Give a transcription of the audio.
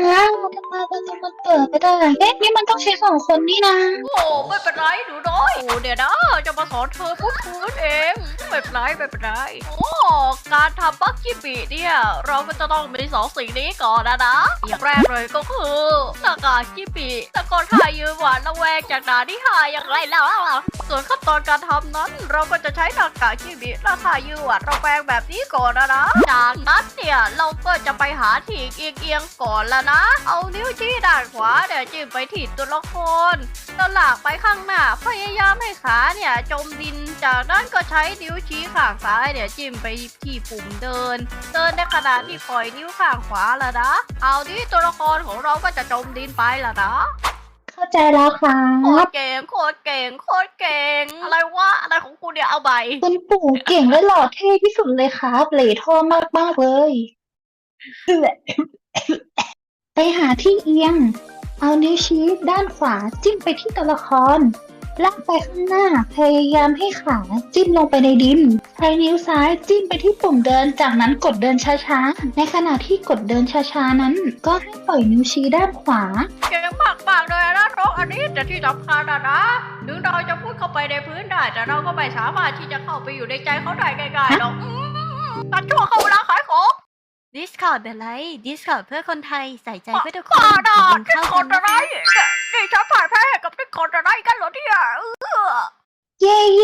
อ้าวทำไมประตูมันเปิดไม่ได้เอ๊ะนี่มันต้องใช้สองคนนี่นะ โอ้ไม่เป็นไรหนูน้อยโอ้เดี๋ยวนะจะมาสอนเธอพูดพื้นเองไม่เป็นไรไม่เป็นไรโอ้ การทำบักกี้บีเนี่ย เราก็จะต้องมีสองสิ่งนี้ก่อนนะนะ อย่างแรกเลยก็คือหน้ากากกี้บีแล้วก็ท่ายืนหวานระแวงจากดาที่หาอย่างไรแล้วล่ะส่วนขั้นตอนการทำนั้น เราก็จะใช้หน้ากากกี้บีและทายืนหวานระแวงแบบนี้ก่อนนะนะจากนั้นเนี่ยเราก็จะไปหาที่เอียงๆก่อนแล้วนะ เอานิ้วชี้ด้านขวาเนี่ยจิ้มไปที่ตัวละครแล้วหลากไปข้างหน้า พยายามให้ขาเนี่ยจมดิน จากนั้นก็ใช้นิ้วชี้ข้างซ้ายเนี่ยจิ้มไปที่ปุ่มเดิน เดินในขณะที่ปล่อยนิ้วข้างขวาแล้วนะ เอาที่ตัวละครของเราก็จะจมดินไปแล้วนะเข้าใจแล้วครัโคตบ รเก่งโคตรเก่งโคตรเก่ง อะไรวะอะไรของกูเนี่ยเอาใบ คุณปู่เก่งและหล่อเท่ที่สุดเลยครับ เหล่ท่อมากมากๆเลย ไปหาที่เอียง เอานิ้วชี้ด้านขวาจิ้มไปที่ตัวละคร ลากไปข้างหน้าพยายามให้ขาจิ้มลงไปในดิน ใช้นิ้วซ้ายจิ้มไปที่ปุ่มเดิน จากนั้นกดเดินช้าๆ ในขณะที่กดเดินช้าๆนั้น ก็ให้ปล่อยนิ้วชี้ด้านขวา เก่งมากมากๆเลยนะน้องอันนี้แต่ที่สำคัญอะนะถึงเราจะพูดเข้าไปในพื้นได้ แต่เราก็ไม่สามารถที่จะเข้าไปอยู่ในใจเขาได้ง่ายๆหรอกอืมตัดช่วเข้าเวลาขายของ Discord เป็นไร Discord เพื่อคนไทยใส่ใจเพื่อทุกคป้านด่าอย่าลืมที่เข้าคกันนอะไรนะคะ เนี่ยนี่ฉันผ่ายแพ้ให้กับที่คนอะไรกันเหรอเนี่ย เออ เย้เย้